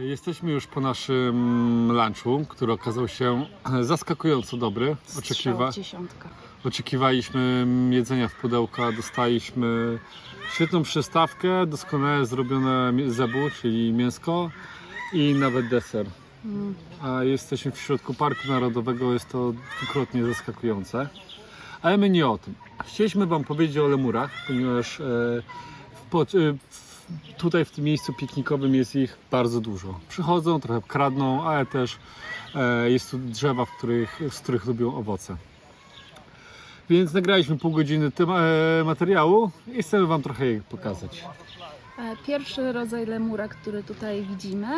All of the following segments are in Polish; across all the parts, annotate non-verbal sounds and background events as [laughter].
Jesteśmy już po naszym lunchu, który okazał się zaskakująco dobry. Oczekiwa... Oczekiwaliśmy jedzenia w pudełku, a dostaliśmy świetną przystawkę, doskonale zrobione zebu, czyli mięsko i nawet deser. A jesteśmy w środku Parku Narodowego, jest to dwukrotnie zaskakujące. Ale my nie o tym. Chcieliśmy Wam powiedzieć o lemurach, ponieważ e, e, w, tutaj w tym miejscu piknikowym jest ich bardzo dużo. Przychodzą, trochę kradną, ale też e, jest tu drzewa, w których, z których lubią owoce. Więc nagraliśmy pół godziny tym, e, materiału i chcemy Wam trochę je pokazać. E, Pierwszy rodzaj lemura, który tutaj widzimy,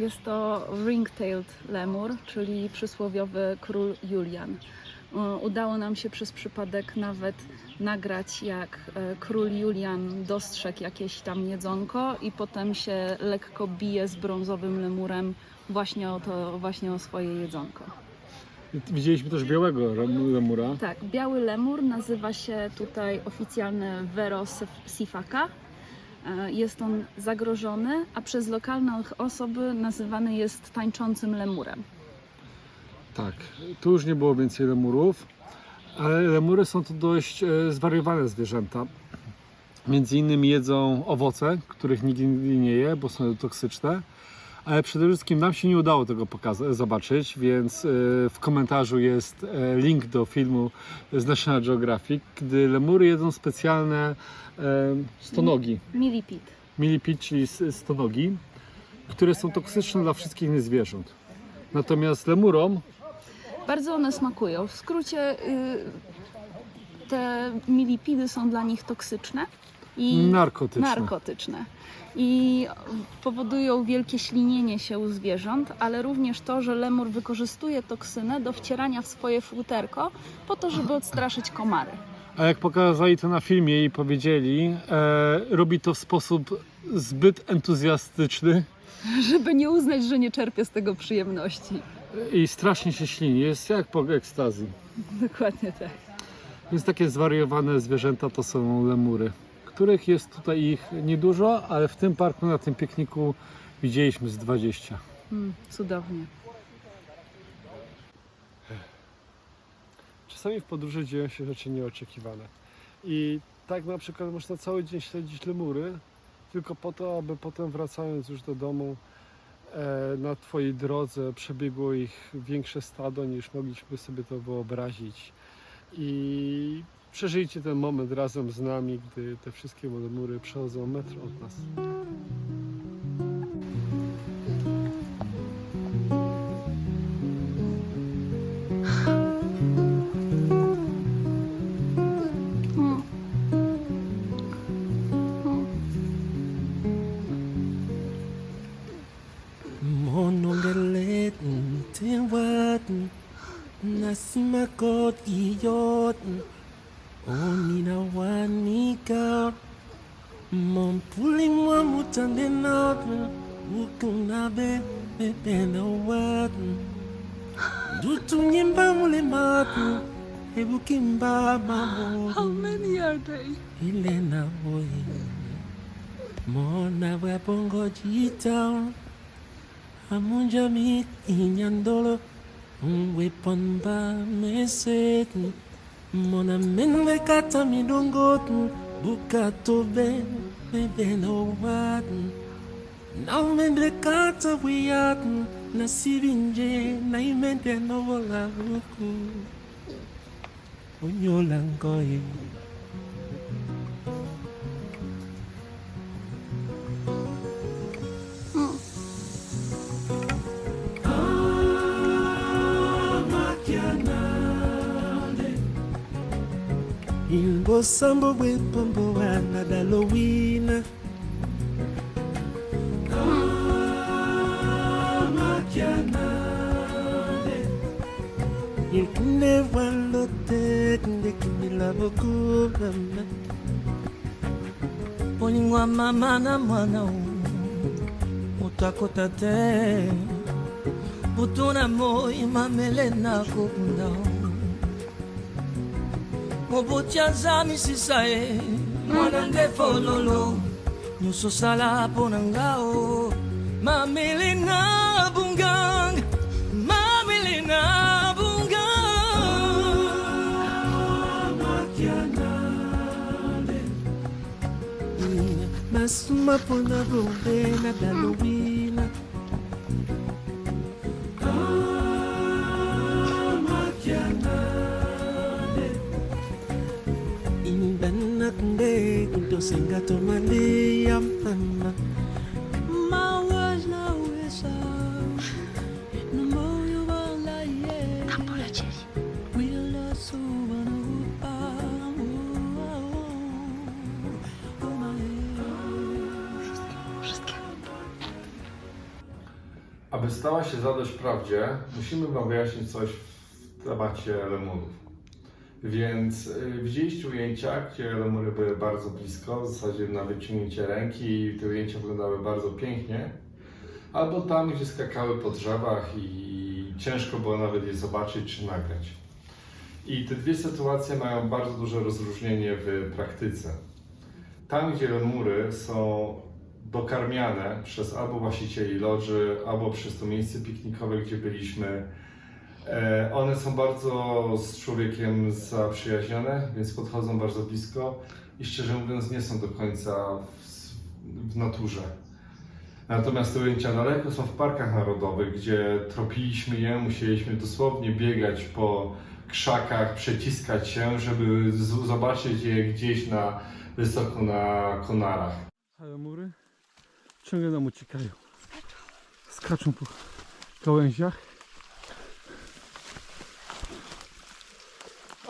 jest to ring-tailed lemur, czyli przysłowiowy król Julian. E, Udało nam się przez przypadek nawet nagrać, jak e, król Julian dostrzegł jakieś tam jedzonko i potem się lekko bije z brązowym lemurem właśnie o to, właśnie o swoje jedzonko. Widzieliśmy też białego lemura. Tak, biały lemur nazywa się tutaj oficjalnie Vero sif- sifaka. E, Jest on zagrożony, a przez lokalne osoby nazywany jest tańczącym lemurem. Tak, tu już nie było więcej lemurów, ale lemury są to dość e, zwariowane zwierzęta. Między innymi jedzą owoce, których inny nie je, bo są toksyczne. Ale przede wszystkim nam się nie udało tego zobaczyć, więc e, w komentarzu jest e, link do filmu z National Geographic, gdy lemury jedzą specjalne e, stonogi. Millipede. Millipede, czyli stonogi, które są toksyczne dla wszystkich innych zwierząt. Natomiast lemurom Bardzo one smakują. W skrócie y, te milipidy są dla nich toksyczne i narkotyczne. narkotyczne. I powodują wielkie ślinienie się u zwierząt, ale również to, że lemur wykorzystuje toksynę do wcierania w swoje futerko po to, żeby odstraszyć komary. A jak pokazali to na filmie i powiedzieli, e, robi to w sposób zbyt entuzjastyczny Żeby nie uznać, że nie czerpie z tego przyjemności. i strasznie się ślini. Jest jak po ekstazji. Dokładnie tak. Więc takie zwariowane zwierzęta to są lemury, których jest tutaj ich niedużo, ale w tym parku, na tym pikniku widzieliśmy z 20. Mm, cudownie. Czasami w podróży dzieją się rzeczy nieoczekiwane. I tak na przykład można cały dzień śledzić lemury, tylko po to, aby potem wracając już do domu e, na Twojej drodze przebiegło ich większe stado niż mogliśmy sobie to wyobrazić. I przeżyjcie ten moment razem z nami, gdy te wszystkie lemury przechodzą metr od nas. oninawanika mampoligna motandenatna okinabe le tena oatna dutungimba ebukimba mamoilena ilena mona bwabongo jitao amunja inyandolo ungwepon ba monamene kata midongotu bukato benu mebeno watu. Naumende na sivinje na naimende novolaluku unyola ngoye. osambo bwe pambo wana dalowina Yekinde wando te kinde kimila boku mama Poningwa mama na mwana Mutakota te. Mutuna moi mamele na kubunda moboti aza misisa ye mwana nde fololo. Nyonso sala mpo na nga o mamelina bungang mamelina bungang masuma mpona bombe na dalobi. Kunto singa to malia mama Mawas na wesa No moyo wala ye Tam polecieli. Upa Aby stała się zadość prawdzie, musimy Wam wyjaśnić coś w temacie lemurów. Więc y, widzieliście ujęcia, gdzie lemury były bardzo blisko, w zasadzie na wyciągnięcie ręki i te ujęcia wyglądały bardzo pięknie. Albo tam, gdzie skakały po drzewach i ciężko było nawet je zobaczyć czy nagrać. I te dwie sytuacje mają bardzo duże rozróżnienie w praktyce. Tam, gdzie lemury są dokarmiane przez albo właścicieli lodży, albo przez to miejsce piknikowe, gdzie byliśmy. E, One są bardzo z człowiekiem zaprzyjaźnione, więc podchodzą bardzo blisko i szczerze mówiąc nie są do końca w, w naturze. Natomiast te ujęcia daleko są w parkach narodowych, gdzie tropiliśmy je, musieliśmy dosłownie biegać po krzakach, przeciskać się, żeby zobaczyć je gdzieś na wysoko na konarach. Ale mury ciągle nam uciekają. Skaczą po gałęziach.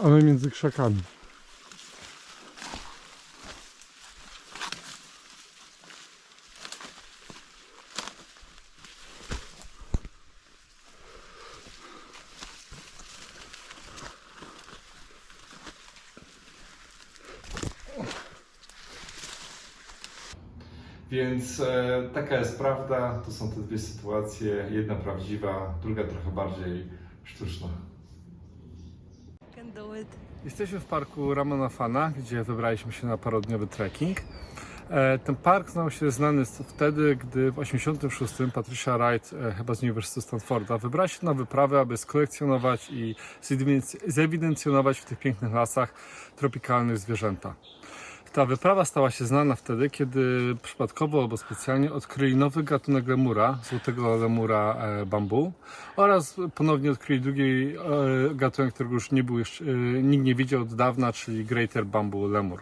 A my między krzakami. Więc e, taka jest prawda. To są te dwie sytuacje. Jedna prawdziwa, druga trochę bardziej sztuczna. Jesteśmy w parku Ramona Fana, gdzie wybraliśmy się na parodniowy trekking. E, Ten park stał się znany wtedy, gdy w 1986 Patricia Wright, e, chyba z Uniwersytetu Stanforda, wybrała się na wyprawę, aby skolekcjonować i zewidenc- zewidencjonować w tych pięknych lasach tropikalnych zwierzęta. Ta wyprawa stała się znana wtedy, kiedy przypadkowo albo specjalnie odkryli nowy gatunek lemura, złotego lemura e, bambu oraz ponownie odkryli drugi e, gatunek, którego już nie był jeszcze, e, nikt nie widział od dawna, czyli Greater Bamboo Lemur.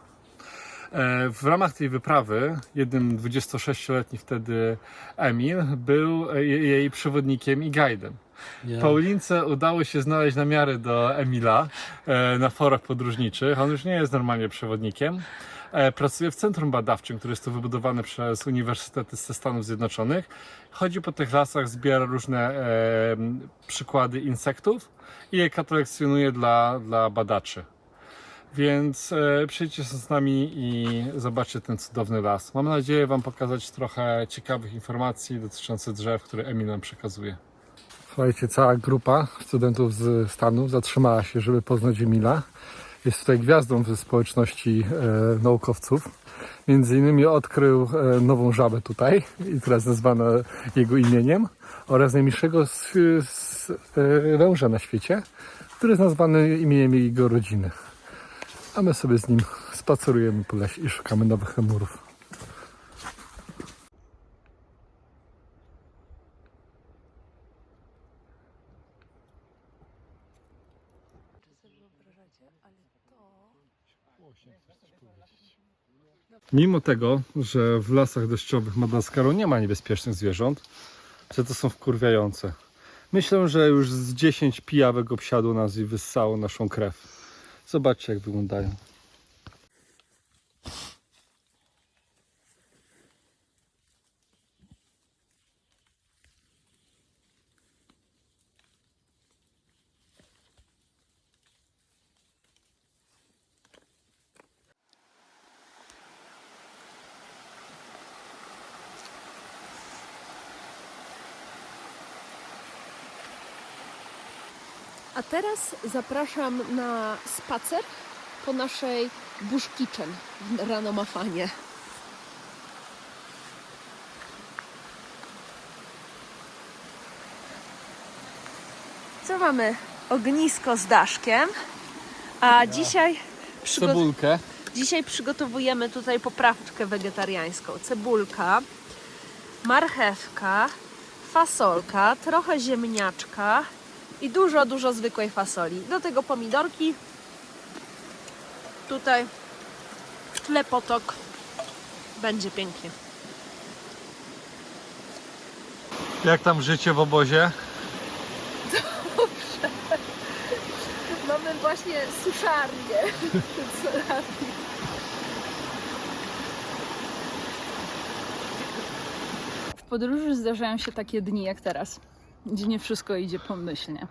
W ramach tej wyprawy jednym 26-letni wtedy Emil był je- jej przewodnikiem i guidem. Paulince udało się znaleźć namiary do Emila na forach podróżniczych. On już nie jest normalnie przewodnikiem. E, Pracuje w centrum badawczym, które jest tu wybudowane przez uniwersytety ze Stanów Zjednoczonych. Chodzi po tych lasach, zbiera różne e, przykłady insektów i je kolekcjonuje dla, dla badaczy. Więc e, przyjdźcie z nami i zobaczcie ten cudowny las. Mam nadzieję Wam pokazać trochę ciekawych informacji dotyczących drzew, które Emil nam przekazuje. Słuchajcie, cała grupa studentów z Stanów zatrzymała się, żeby poznać Emila. Jest tutaj gwiazdą w społeczności e, naukowców. Między innymi odkrył e, nową żabę tutaj, i jest nazwana jego imieniem, oraz najmilszego z, z, e, węża na świecie, który jest nazwany imieniem jego rodziny. A my sobie z nim spacerujemy po lesie i szukamy nowych lemurów. Mimo tego, że w lasach deszczowych Madagaskaru nie ma niebezpiecznych zwierząt, że to są wkurwiające. Myślę, że już z 10 pijawek obsiadło nas i wyssało naszą krew. Zobaczcie jak wyglądają. Zapraszam na spacer po naszej Bush Kitchen w Ranomafanie. Co mamy? Ognisko z daszkiem. A dzisiaj, Cebulkę. dzisiaj przygotowujemy tutaj poprawczkę wegetariańską. Cebulka, marchewka, fasolka, trochę ziemniaczka i dużo, dużo zwykłej fasoli. Do tego pomidorki. Tutaj w tle potok. Będzie pięknie. Jak tam życie w obozie? Mamy właśnie suszarnię. W podróży zdarzają się takie dni jak teraz, gdzie nie wszystko idzie pomyślnie.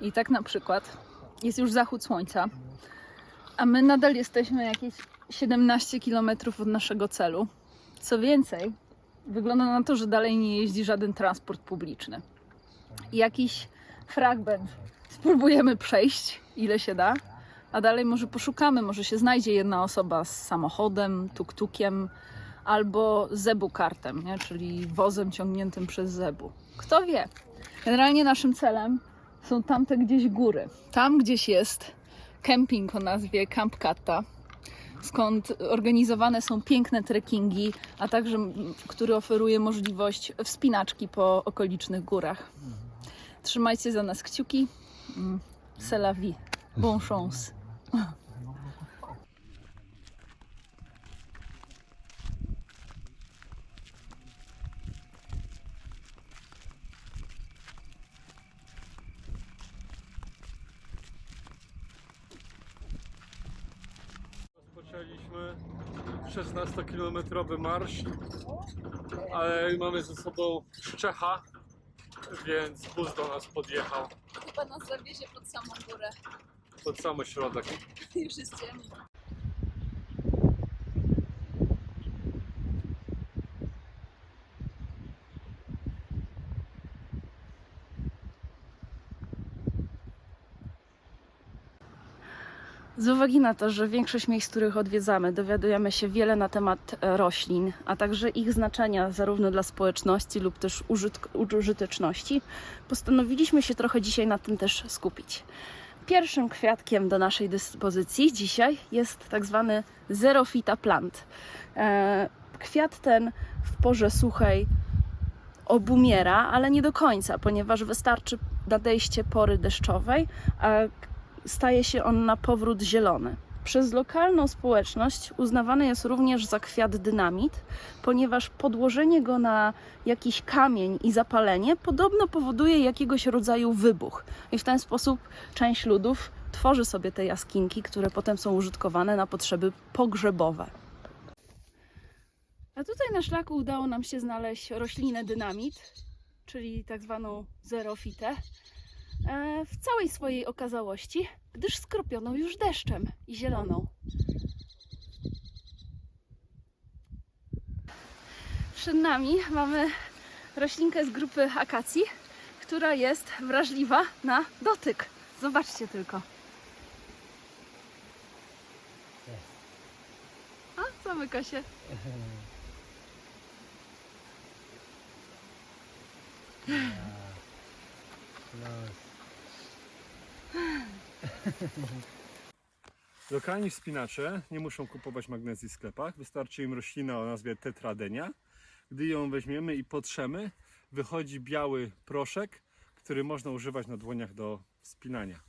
I tak na przykład jest już zachód słońca, a my nadal jesteśmy jakieś 17 km od naszego celu. Co więcej, wygląda na to, że dalej nie jeździ żaden transport publiczny. Jakiś fragment spróbujemy przejść, ile się da, a dalej może poszukamy, może się znajdzie jedna osoba z samochodem, tuk-tukiem albo zebu-kartem, nie? czyli wozem ciągniętym przez zebu. Kto wie? Generalnie naszym celem są tamte gdzieś góry. Tam gdzieś jest kemping o nazwie Camp Katta, skąd organizowane są piękne trekkingi, a także który oferuje możliwość wspinaczki po okolicznych górach. Trzymajcie za nas kciuki. Mm, C'est la vie. Bon chance. [laughs] 16-kilometrowy marsz, ale mamy ze sobą Czecha, więc bus do nas podjechał Chyba nas zawiezie pod samą górę. pod sam środek. [laughs] Już jest ciemno. Z uwagi na to, że większość miejsc, których odwiedzamy, dowiadujemy się wiele na temat e, roślin, a także ich znaczenia zarówno dla społeczności lub też użyteczności, postanowiliśmy się trochę dzisiaj na tym też skupić. Pierwszym kwiatkiem do naszej dyspozycji dzisiaj jest tak zwany Zerofita plant. E, Kwiat ten w porze suchej obumiera, ale nie do końca, ponieważ wystarczy nadejście pory deszczowej, a staje się on na powrót zielony. Przez lokalną społeczność uznawany jest również za kwiat dynamit, ponieważ podłożenie go na jakiś kamień i zapalenie podobno powoduje jakiegoś rodzaju wybuch. I w ten sposób część ludów tworzy sobie te jaskinki, które potem są użytkowane na potrzeby pogrzebowe. A tutaj na szlaku udało nam się znaleźć roślinę dynamit, czyli tak zwaną zerofitę, w całej swojej okazałości, gdyż skropioną już deszczem i zieloną. Przed nami mamy roślinkę z grupy akacji, która jest wrażliwa na dotyk. Zobaczcie tylko. A, zamyka się. [laughs] [laughs] Lokalni wspinacze nie muszą kupować magnezji w sklepach. Wystarczy im roślina o nazwie tetradenia. Gdy ją weźmiemy i potrzemy, wychodzi biały proszek, który można używać na dłoniach do wspinania.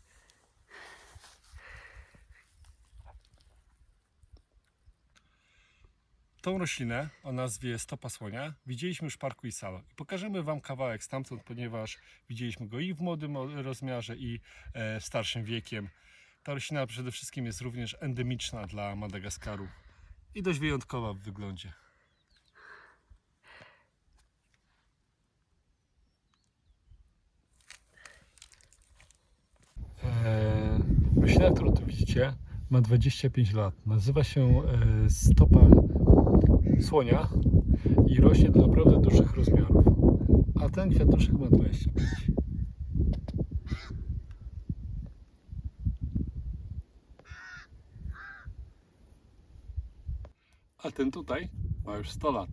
Tą roślinę o nazwie stopa słonia widzieliśmy już w parku Isalo i pokażemy Wam kawałek stamtąd, ponieważ widzieliśmy go i w młodym rozmiarze i e, starszym wiekiem. Ta roślina przede wszystkim jest również endemiczna dla Madagaskaru i dość wyjątkowa w wyglądzie. Eee, roślina, którą tu widzicie, ma 25 lat. Nazywa się e, stopa słonia i rośnie do naprawdę dużych rozmiarów. A ten kwiatuszek ma 25. A ten tutaj ma już 100 lat.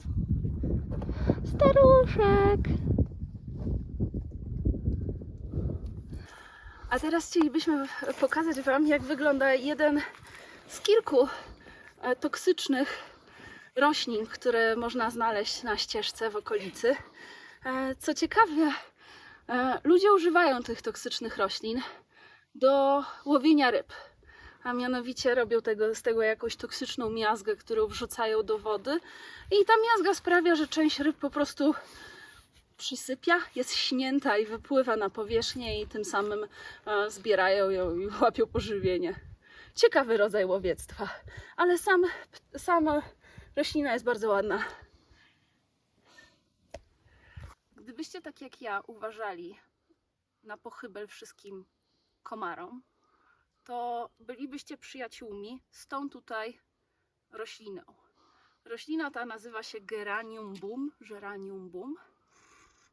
Staruszek! A teraz chcielibyśmy pokazać Wam, jak wygląda jeden z kilku e, toksycznych roślin, które można znaleźć na ścieżce w okolicy. E, Co ciekawe, e, ludzie używają tych toksycznych roślin do łowienia ryb. A mianowicie robią tego, z tego jakąś toksyczną miazgę, którą wrzucają do wody. I ta miazga sprawia, że część ryb po prostu przysypia, jest śnięta i wypływa na powierzchnię i tym samym e, zbierają ją i [laughs] łapią pożywienie. Ciekawy rodzaj łowiectwa, ale sam, sama roślina jest bardzo ładna. Gdybyście tak jak ja uważali na pochybel wszystkim komarom, to bylibyście przyjaciółmi z tą tutaj rośliną. Roślina ta nazywa się Geranium boom, Geranium boom.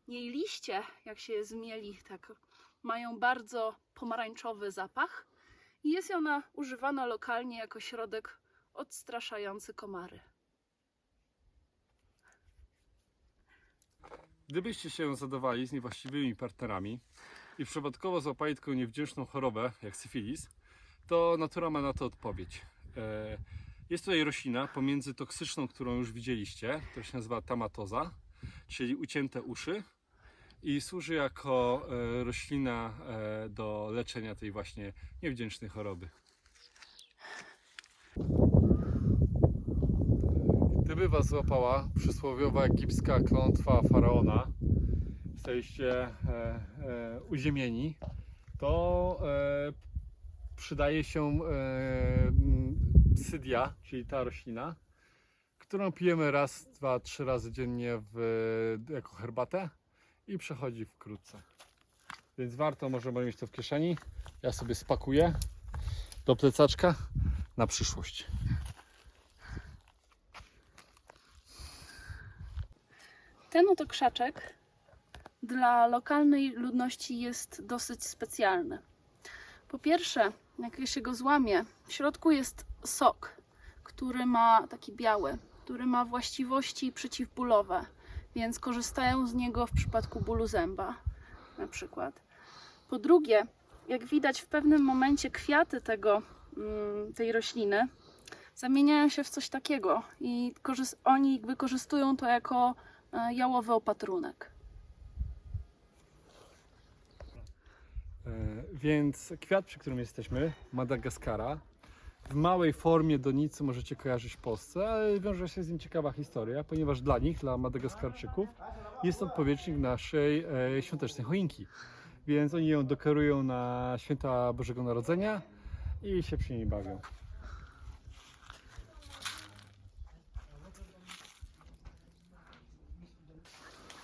Jej liście, jak się je zmieli, tak mają bardzo pomarańczowy zapach i jest ona używana lokalnie jako środek odstraszający komary. Gdybyście się zadawali z niewłaściwymi partnerami i przypadkowo złapali taką niewdzięczną chorobę jak syfilis, to natura ma na to odpowiedź. E, Jest tutaj roślina pomiędzy toksyczną, którą już widzieliście, która się nazywa tamatoza, czyli ucięte uszy i służy jako e, roślina e, do leczenia tej właśnie niewdzięcznej choroby. Gdyby was złapała przysłowiowa egipska klątwa faraona, jesteście e, e, uziemieni, to e, przydaje się e, sydia, czyli ta roślina, którą pijemy raz, dwa, trzy razy dziennie w, jako herbatę i przechodzi wkrótce. Więc warto może mieć to w kieszeni. Ja sobie spakuję do plecaczka na przyszłość. Ten oto krzaczek dla lokalnej ludności jest dosyć specjalny. Po pierwsze, jak się go złamie, w środku jest sok, który ma taki biały, który ma właściwości przeciwbólowe, więc korzystają z niego w przypadku bólu zęba na przykład. Po drugie, jak widać w pewnym momencie kwiaty tego, mm, tej rośliny zamieniają się w coś takiego i oni wykorzystują to jako jałowy opatrunek. E, Więc kwiat, przy którym jesteśmy, Madagaskara, w małej formie donicy możecie kojarzyć Polsce, ale wiąże się z nim ciekawa historia, ponieważ dla nich, dla Madagaskarczyków, jest to odpowiednik naszej e, świątecznej choinki. Więc oni ją dekorują na święta Bożego Narodzenia i się przy niej bawią.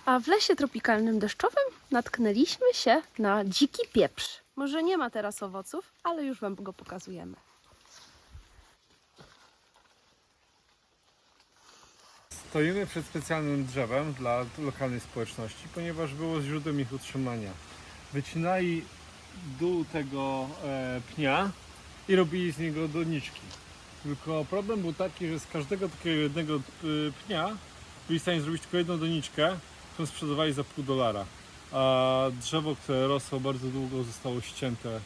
A w lesie tropikalnym deszczowym natknęliśmy się na dziki pieprz. Może nie ma teraz owoców, ale już Wam go pokazujemy. Stoimy przed specjalnym drzewem dla lokalnej społeczności, ponieważ było źródłem ich utrzymania. Wycinali dół tego e, pnia i robili z niego doniczki. Tylko problem był taki, że z każdego takiego jednego e, pnia byli w stanie zrobić tylko jedną doniczkę, którą sprzedawali za pół dolara. A drzewo, które rosło bardzo długo, zostało ścięte.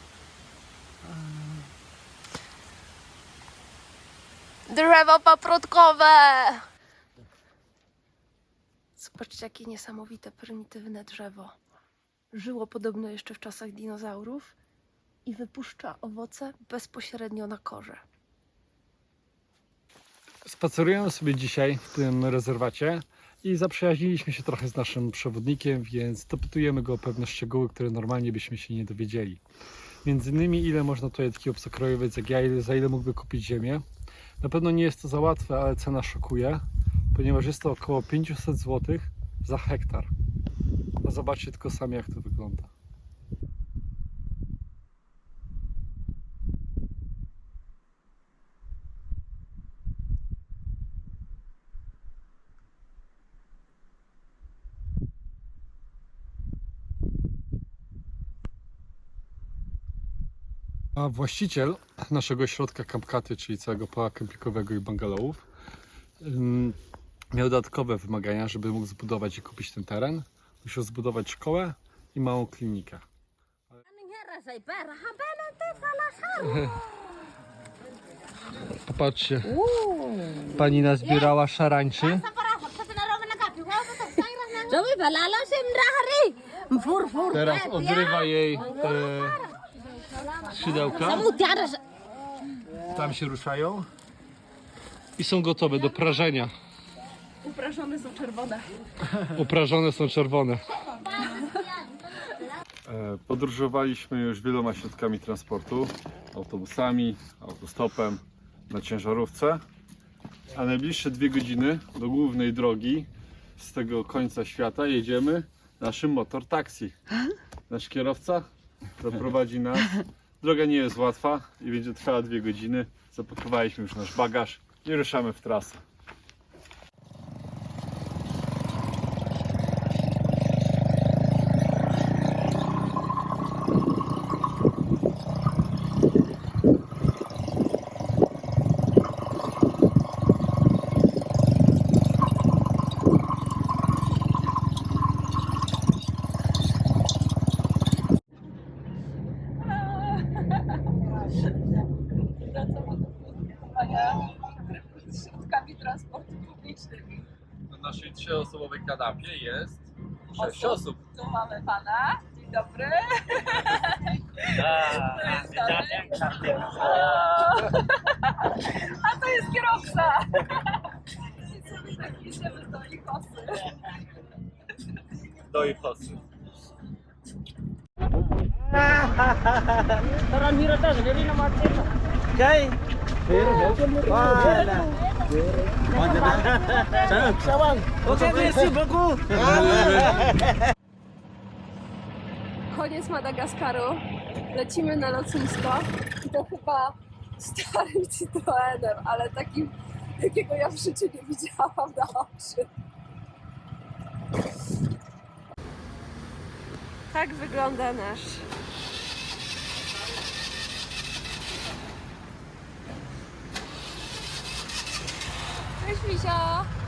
Drzewo paprotkowe! Zobaczcie, jakie niesamowite, prymitywne drzewo. Żyło podobno jeszcze w czasach dinozaurów i wypuszcza owoce bezpośrednio na korze. Spacerujemy sobie dzisiaj w tym rezerwacie i zaprzyjaźniliśmy się trochę z naszym przewodnikiem, więc dopytujemy go o pewne szczegóły, które normalnie byśmy się nie dowiedzieli. Między innymi ile można tutaj taki obcokrajowiec jak ja, za ile mógłby kupić ziemię. Na pewno nie jest to za łatwe, ale cena szokuje, ponieważ jest to około 500 zł za hektar. A zobaczcie tylko sami jak to wygląda. A właściciel naszego środka kampkaty, czyli całego pola kempingowego i bungalowów, ym, miał dodatkowe wymagania, żeby mógł zbudować i kupić ten teren. Musiał zbudować szkołę i małą klinikę. Popatrzcie, pani nazbierała szarańczy. Teraz odrywa jej e, skrzydełka. Tam się ruszają i są gotowe do prażenia. Uprażone są czerwone. Uprażone są czerwone. E, Podróżowaliśmy już wieloma środkami transportu, autobusami, autostopem, na ciężarówce, a najbliższe dwie godziny do głównej drogi z tego końca świata jedziemy naszym motor taxi. Nasz kierowca zaprowadzi nas. Droga nie jest łatwa i będzie trwała dwie godziny. Zapakowaliśmy już nasz bagaż i ruszamy w trasę. Środkami transportu publicznym. Na naszej trzyosobowej kanapie jest sześć osób. Tu mamy pana. Dzień dobry. [laughs] [laughs] A to jest kierowca. I sobie tak piszemy do ich osy. Do ich osy. Koniec Madagaskaru. Lecimy na lotnisko. I to chyba starym [laughs] Citroenem, ale takim, jakiego ja w życiu nie widziałam na oczy. Tak wygląda nasz 去一下。